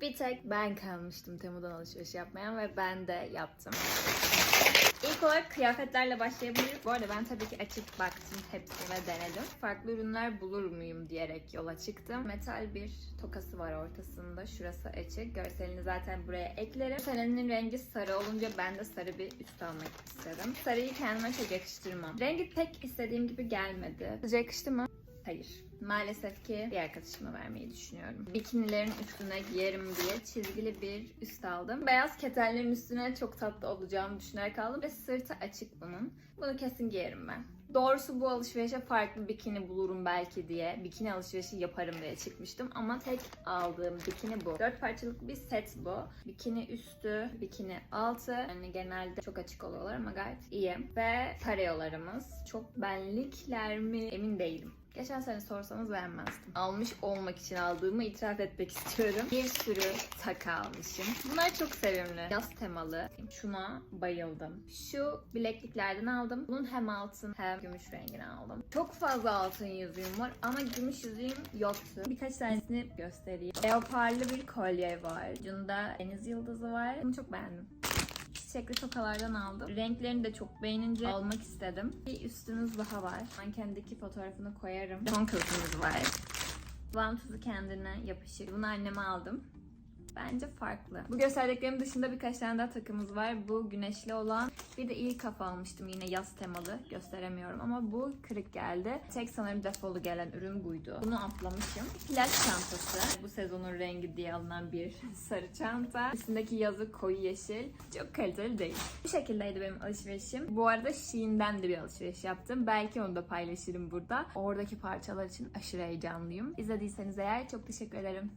Bir tek ben kalmıştım Temu'dan alışveriş yapmayan ve ben de yaptım. İlk olarak kıyafetlerle başlayabiliriz. Bu arada ben tabii ki açıp baktım hepsine denedim. Farklı ürünler bulur muyum diyerek yola çıktım. Metal bir tokası var ortasında. Şurası açık. Görselini zaten buraya eklerim. Senenin rengi sarı olunca ben de sarı bir üst almak istedim. Sarıyı kendime çok yakıştırmam. Rengi pek istediğim gibi gelmedi. Sizce yakıştı mı? Hayır. Maalesef ki bir arkadaşıma vermeyi düşünüyorum. Bikinilerin üstüne giyerim diye çizgili bir üst aldım. Beyaz ketenlerin üstüne çok tatlı olacağını düşünerek aldım ve sırtı açık bunun. Bunu kesin giyerim ben. Doğrusu bu alışverişe farklı bikini bulurum belki diye, bikini alışverişi yaparım diye çıkmıştım. Ama tek aldığım bikini bu. Dört parçalık bir set bu. Bikini üstü, bikini altı. Yani genelde çok açık oluyorlar ama gayet iyi. Ve tareolarımız. Çok benlikler mi emin değilim. Geçen sene sorsanız beğenmezdim. Almış olmak için aldığımı itiraf etmek istiyorum. Bir sürü taka almışım. Bunlar çok sevimli. Yaz temalı. Şuna bayıldım. Şu bilekliklerden aldım. Bunun hem altın hem gümüş rengini aldım. Çok fazla altın yüzüğüm var ama gümüş yüzüğüm yoktu. Birkaç tanesini göstereyim. Leoparlı bir kolye var. Ucunda deniz yıldızı var. Bunu çok beğendim çiçekli tokalardan aldım. Renklerini de çok beğenince almak istedim. Bir üstümüz daha var. Mankendeki fotoğrafını koyarım. Son kılıfımız var. Vantuzu kendine yapışık. Bunu anneme aldım. Bence farklı. Bu gösterdiklerim dışında birkaç tane daha takımız var. Bu güneşli olan. Bir de iyi kafa almıştım yine yaz temalı. Gösteremiyorum ama bu kırık geldi. Tek sanırım defolu gelen ürün buydu. Bunu atlamışım. Plaj çantası. Bu sezonun rengi diye alınan bir sarı çanta. Üstündeki yazı koyu yeşil. Çok kaliteli değil. Bu şekildeydi benim alışverişim. Bu arada Shein'den de bir alışveriş yaptım. Belki onu da paylaşırım burada. Oradaki parçalar için aşırı heyecanlıyım. İzlediyseniz eğer çok teşekkür ederim.